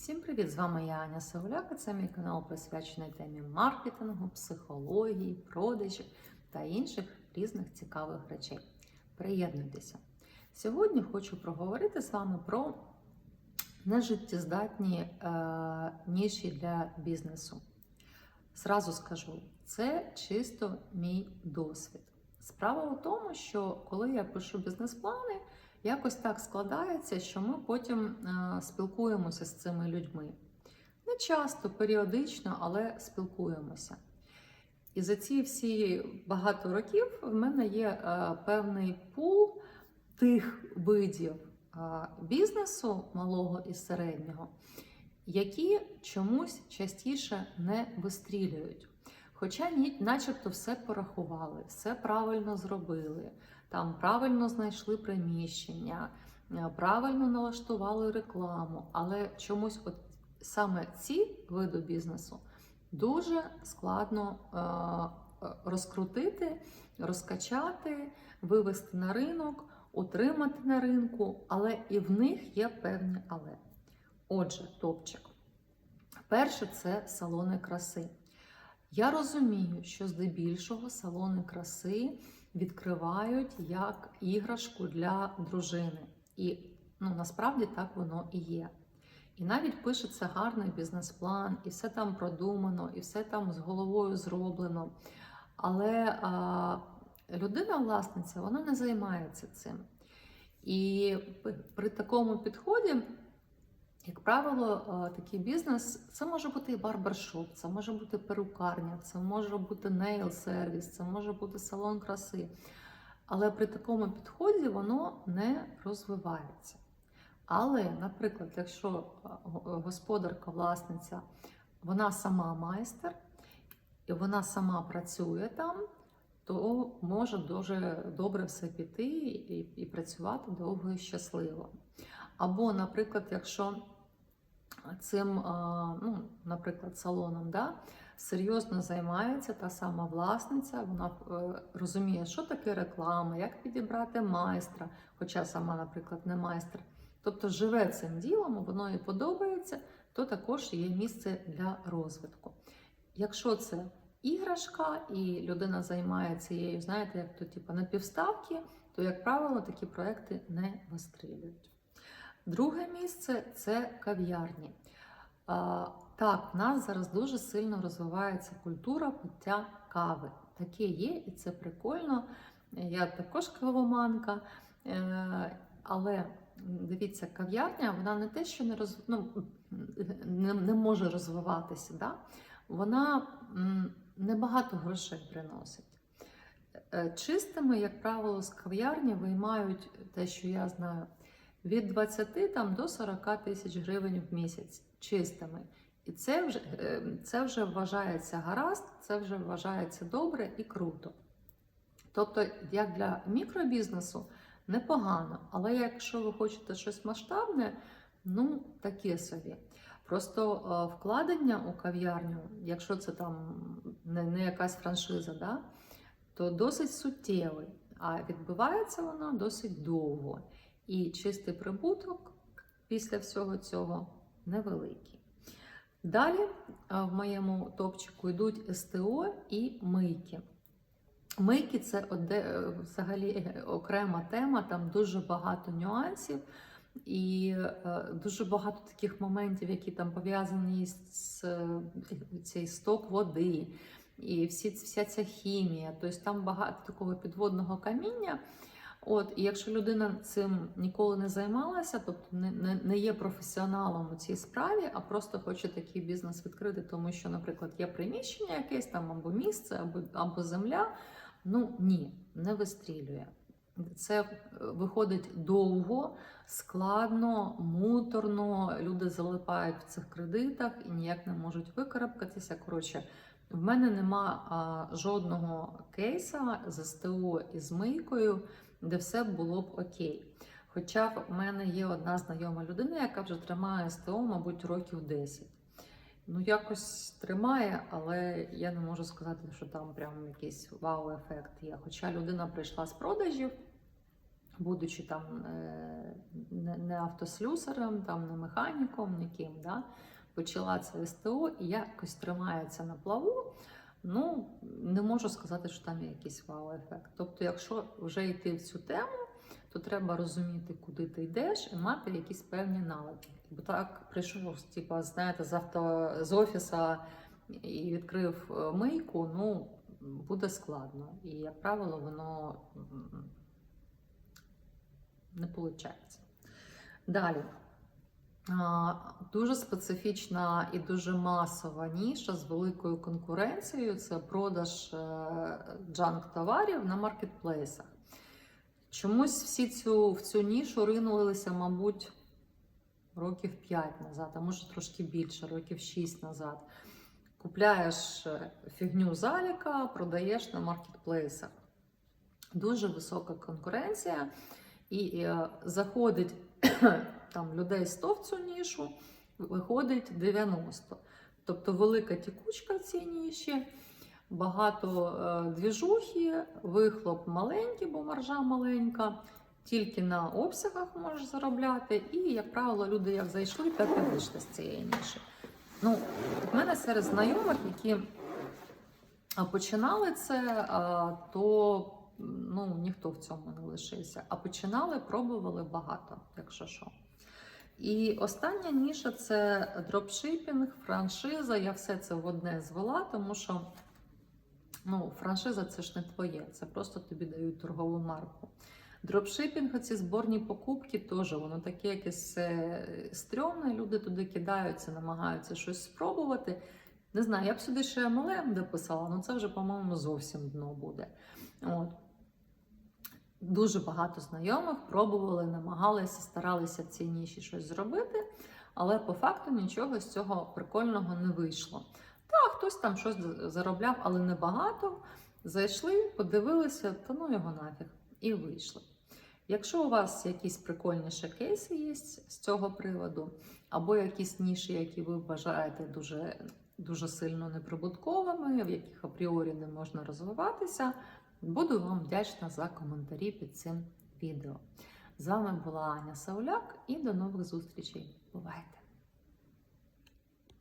Всім привіт! З вами я Аня Сауляка. Це мій канал присвячений темі маркетингу, психології, продажів та інших різних цікавих речей. Приєднуйтеся! Сьогодні хочу проговорити з вами про нежиттєздатні е, ніші для бізнесу. Зразу скажу, це чисто мій досвід. Справа у тому, що коли я пишу бізнес-плани, якось так складається, що ми потім е, спілкуємося з цими людьми. Не часто, періодично, але спілкуємося. І за ці всі багато років в мене є е, певний пул тих видів е, бізнесу малого і середнього, які чомусь частіше не вистрілюють. Хоча ні, начебто все порахували, все правильно зробили, там правильно знайшли приміщення, е, правильно налаштували рекламу, але чомусь от саме ці види бізнесу дуже складно е, розкрутити, розкачати, вивести на ринок, утримати на ринку, але і в них є певні але. Отже, топчик. Перше це салони краси. Я розумію, що здебільшого салони краси відкривають як іграшку для дружини. І ну, насправді так воно і є. І навіть пишеться гарний бізнес-план, і все там продумано, і все там з головою зроблено. Але а, людина-власниця вона не займається цим. І при такому підході як правило, е, такий бізнес це може бути і барбершоп, це може бути перукарня, це може бути нейл-сервіс, це може бути салон краси. Але при такому підході воно не розвивається. Але, наприклад, якщо е, господарка, власниця, вона сама майстер, і вона сама працює там, то може дуже добре все піти і, і працювати довго і щасливо. Або, наприклад, якщо цим, ну, наприклад, салоном, да, серйозно займається та сама власниця, вона е, розуміє, що таке реклама, як підібрати майстра, хоча сама, наприклад, не майстер. Тобто живе цим ділом, воно їй подобається, то також є місце для розвитку. Якщо це іграшка і людина займається цією, знаєте, як то типу, на півставки, то, як правило, такі проекти не вистрілюють. Друге місце це кав'ярні. Так, в нас зараз дуже сильно розвивається культура пиття кави. Таке є, і це прикольно. Я також кавоманка. Е, але дивіться, кав'ярня вона не те, що не роз... ну, не, не може розвиватися. Да? Вона небагато грошей приносить. Е, чистими, як правило, з кав'ярні виймають те, що я знаю від 20 там, до 40 тисяч гривень в місяць чистими. І це вже, е, це вже вважається гаразд, це вже вважається добре і круто. Тобто, як для мікробізнесу, непогано. Але якщо ви хочете щось масштабне, ну таке собі. Просто е, вкладення у кав'ярню, якщо це там не, не якась франшиза, да, то досить суттєвий, а відбувається воно досить довго. І чистий прибуток після всього цього невеликий. Далі в моєму топчику йдуть СТО і мийки. Мийки це взагалі окрема тема, там дуже багато нюансів і е, дуже багато таких моментів, які там пов'язані з цей сток води, і всі, вся ця хімія. Тобто там багато такого підводного каміння. От, і якщо людина цим ніколи не займалася, тобто не, не, не є професіоналом у цій справі, а просто хоче такий бізнес відкрити, тому що, наприклад, є приміщення якесь там або місце, або, або земля. Ну ні, не вистрілює. Це виходить довго, складно, муторно. Люди залипають в цих кредитах і ніяк не можуть викарабкатися. Коротше, в мене нема а, жодного кейса з СТО і з мийкою де все було б окей. Хоча в мене є одна знайома людина, яка вже тримає СТО, мабуть, років 10. Ну, якось тримає, але я не можу сказати, що там прям якийсь вау-ефект є. Хоча людина прийшла з продажів, будучи там е, не, автослюсарем, там, не механіком, ніким, да, почала це СТО і якось тримається на плаву. Ну, не можу сказати, що там є якийсь вау-ефект. Тобто, якщо вже йти в цю тему, то треба розуміти, куди ти йдеш, і мати якісь певні навики. Бо так прийшов, типу, знаєте, з авто з офіса і відкрив е, мийку, ну буде складно. І, як правило, воно не виходить. Далі. Дуже специфічна і дуже масова ніша з великою конкуренцією це продаж джанк товарів на маркетплейсах. Чомусь всі цю, в цю нішу ринулися, мабуть, років 5 назад, а може трошки більше, років 6 назад. Купляєш е, фігню заліка, продаєш на маркетплейсах. Дуже висока конкуренція, і е, заходить там людей 100 в цю нішу, виходить 90. Тобто велика тікучка в цій ніші, багато е, двіжухи, вихлоп маленький, бо маржа маленька, тільки на обсягах можеш заробляти. І, як правило, люди як зайшли, так і вийшли з цієї ніші. Ну, в мене серед знайомих, які починали це, то ну, ніхто в цьому не лишився. А починали, пробували багато, якщо що. І остання ніша це дропшипінг, франшиза. Я все це в одне звела, тому що ну, франшиза це ж не твоє, це просто тобі дають торгову марку. Дропшипінг, ці зборні покупки, теж воно таке якесь е, стрьомне, люди туди кидаються, намагаються щось спробувати. Не знаю, я б сюди ще MLM дописала, але це вже, по-моєму, зовсім дно буде. От. Дуже багато знайомих пробували, намагалися, старалися в цій ніші щось зробити, але по факту нічого з цього прикольного не вийшло. Так, хтось там щось заробляв, але небагато. Зайшли, подивилися, та ну його нафіг, і вийшли. Якщо у вас якісь прикольніші кейси є з цього приводу, або якісь ніші, які ви вважаєте дуже, дуже сильно неприбутковими, в яких апріорі не можна розвиватися, буду вам вдячна за коментарі під цим відео. З вами була Аня Сауляк і до нових зустрічей. Бувайте!